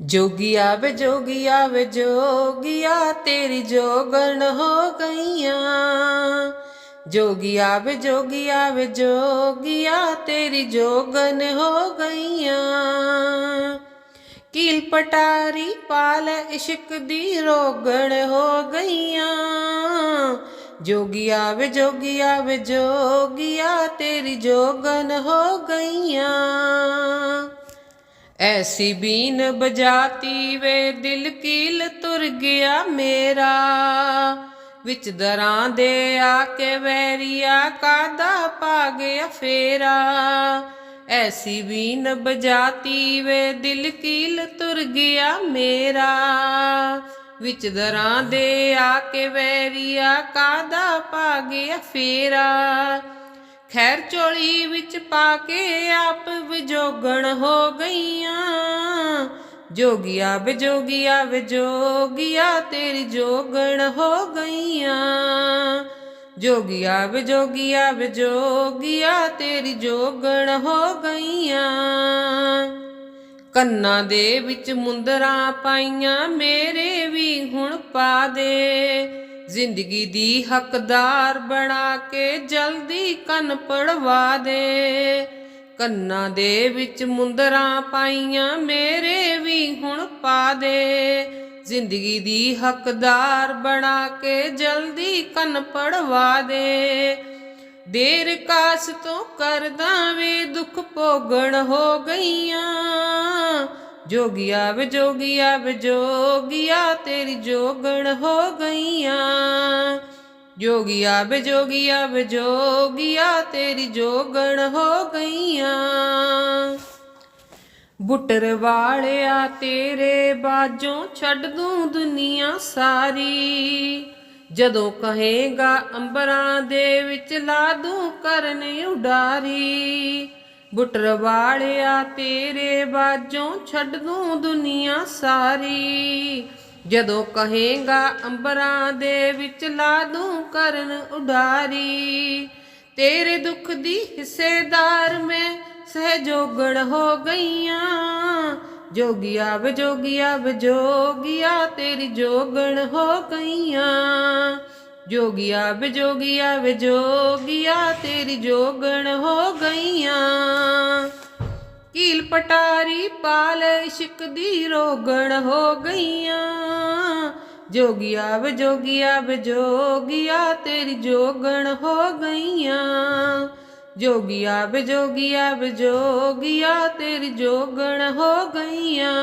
ਜੋਗੀਆ ਵੇ ਜੋਗੀਆ ਵੇ ਜੋਗੀਆ ਤੇਰੀ ਜੋਗਣ ਹੋ ਗਈਆਂ। ਜੋਗੀਆ ਵੇ ਜੋਗੀਆ ਵੇ ਜੋਗੀਆ ਤੇਰੀ ਜੋਗਨ ਹੋ ਗਈਆਂ। ਕੀਲ ਪਟਾਰੀ ਪਾਲ ਇਸ਼ਕ ਦੀ ਰੋਗਣ ਹੋ ਗਈਆਂ। ਜੋਗੀਆ ਵੇ ਜੋਗੀਆ ਵੇ ਜੋਗੀਆ ਤੇਰੀ ਜੋਗਨ ਹੋ ਗਈਆਂ। ਐਸੀ ਬੀਨ ਬਜਾਤੀ ਵੇ ਦਿਲ ਕੀਲ ਤੁਰ ਗਿਆ ਮੇਰਾ। ਵਿੱਚ ਦਰਾਂ ਦੇ ਆ ਕੇ ਵੈਰੀਆ ਕਾਦਾ ਪਾ ਗਿਆ ਫੇਰਾ। ਐਸੀ ਬੀਨ ਬਜਾਤੀ ਵੇ ਦਿਲ ਕੀਲ ਤੁਰ ਗਿਆ ਮੇਰਾ। ਵਿੱਚ ਦਰਾਂ ਦੇ ਆ ਕੇ ਵੈਰੀਆ ਕਾਦਾ ਪਾ ਗਿਆ ਫੇਰਾ। ਖੈਰ ਚੋਲੀ ਵਿੱਚ ਪਾ ਕੇ ਆਪ ਵਿਜੋਗਣ ਹੋ ਗਈਆਂ। ਜੋਗਿਆ ਵਿਜੋਗੀਆ ਵਿਜੋਗੀਆ ਤੇਰੀ ਜੋਗਣ ਹੋ ਗਈਆਂ। ਜੋਗਿਆ ਵਿਜੋਗਿਆ ਵਿਜੋਗੀਆ ਤੇਰੀ ਜੋਗਣ ਹੋ ਗਈਆਂ। ਕੰਨਾਂ ਦੇ ਵਿੱਚ ਮੁੰਦਰਾਂ ਪਾਈਆਂ ਮੇਰੇ ਵੀ ਹੁਣ ਪਾ ਦੇ। ਜ਼ਿੰਦਗੀ ਦੀ ਹੱਕਦਾਰ ਬਣਾ ਕੇ ਜਲਦੀ ਕੰਨ ਪੜਵਾ ਦੇ। ਕੰਨਾਂ ਦੇ ਵਿੱਚ ਮੁੰਦਰਾਂ ਪਾਈਆਂ ਮੇਰੇ ਵੀ ਹੁਣ ਪਾ ਦੇ। ਜ਼ਿੰਦਗੀ ਦੀ ਹੱਕਦਾਰ ਬਣਾ ਕੇ ਜਲਦੀ ਕੰਨ ਪੜਵਾ ਦੇ। ਦੇਰ ਕਾਸ ਤੋਂ ਕਰਦਾ ਵੇ ਦੁੱਖ ਭੋਗਣ ਹੋ ਗਈਆਂ। ਜੋਗੀਆ ਵੇ ਜੋਗੀਆ ਵੇ ਜੋਗੀਆ, ਤੇਰੀ ਜੋਗਣ ਹੋ ਗਈਆਂ। ਜੋਗਿਆ ਵੇ ਜੋਗਿਆ ਵੇ ਜੋਗਿਆ, ਤੇਰੀ ਜੋਗਣ ਹੋ ਗਈਆਂ। ਬੁੱਟਰ ਵਾਲਿਆ, ਤੇਰੇ ਬਾਝੋਂ ਛੱਡ ਦੂੰ ਦੁਨੀਆ ਸਾਰੀ। ਜਦੋਂ ਕਹੇਗਾ ਅੰਬਰਾਂ ਦੇ ਵਿੱਚ, ਲਾ ਦੂੰ ਕਰਨ ਉਡਾਰੀ। ਬੁੱਟਰ ਵਾਲਿਆ, ਤੇਰੇ ਬਾਝੋਂ ਛੱਡ ਦੂੰ ਦੁਨੀਆ ਸਾਰੀ। ਜਦੋਂ ਕਹੇਗਾ ਅੰਬਰਾਂ ਦੇ ਵਿੱਚ ਲਾ ਦੂੰ ਕਰਨ ਉਡਾਰੀ। ਤੇਰੇ ਦੁੱਖ ਦੀ ਹਿੱਸੇਦਾਰ ਮੈਂ ਸਹਿਜੋਗਣ ਹੋ ਗਈਆਂ। ਜੋਗਿਆ ਵੇ ਜੋਗੀਆ ਤੇਰੀ ਜੋਗਣ ਹੋ ਗਈਆਂ। ਜੋਗਿਆ ਵੇ ਜੋਗੀਆ ਤੇਰੀ ਜੋਗਣ ਹੋ ਗਈਆਂ। ਕੀਲ ਪਟਾਰੀ ਪਾਲ ਇਸ਼ਕ ਦੀ ਰੋਗਣ ਹੋ ਗਈਆਂ। ਜੋਗੀਆ ਬ ਜੋਗੀਆ ਬ ਜੋਗਿਆ ਤੇਰੀ ਜੋਗਣ ਹੋ ਗਈਆਂ। ਜੋਗੀਆ ਬ ਜੋਗਿਆ ਬ ਜੋਗਿਆ ਤੇਰੀ ਜੋਗਣ ਹੋ ਗਈਆਂ।